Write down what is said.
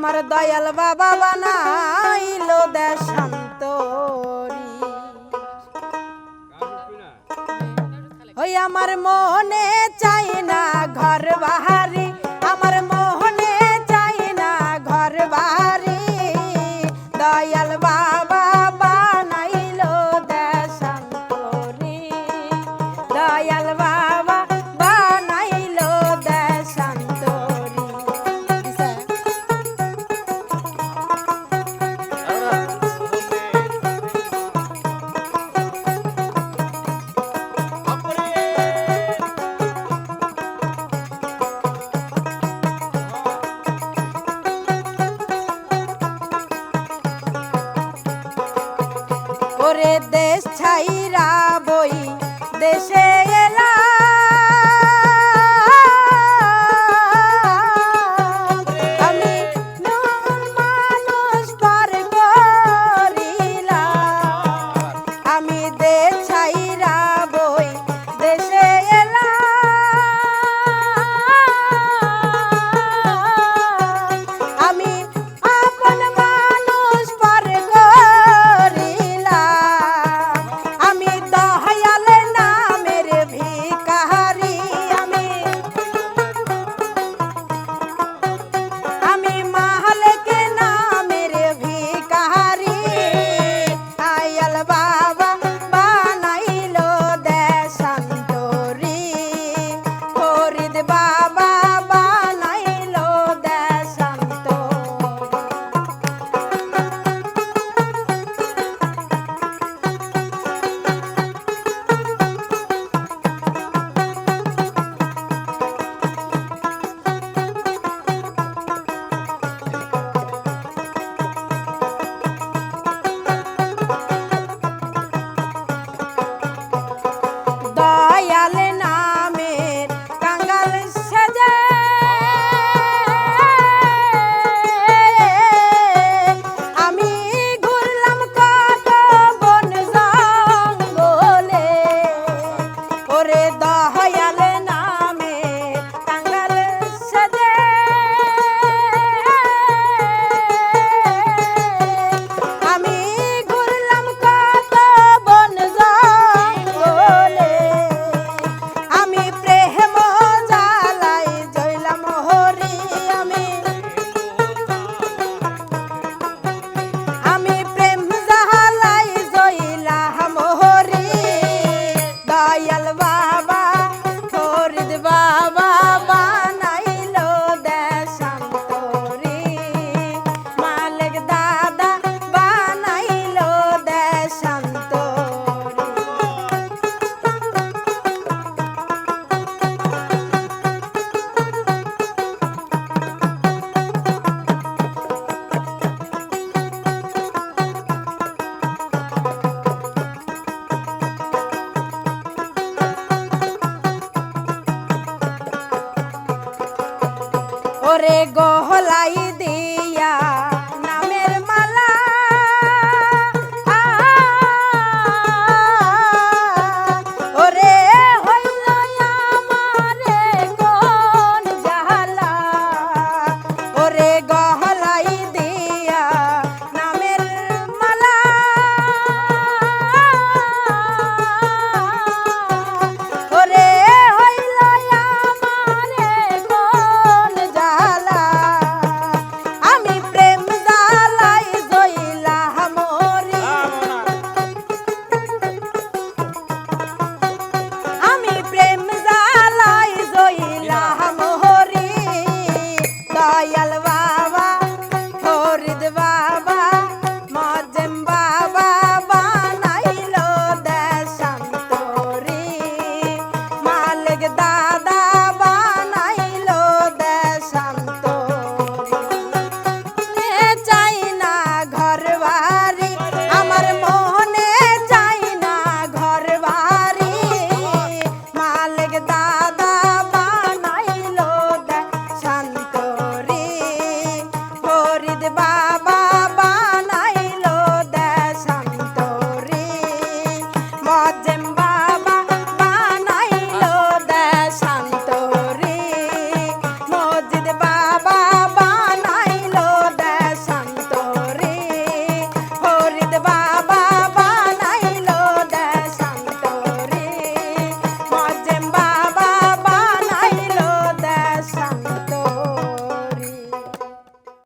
আমার দয়াল বাবা বানাইলো দেশান্তরি ওই আমার মনে চাই না ঘর বাহারি আমার মনে চাই না ঘর বাহারি দয়াল বাবা ওরে দেশ ছাইরা বই দেশে ওরে গহলাই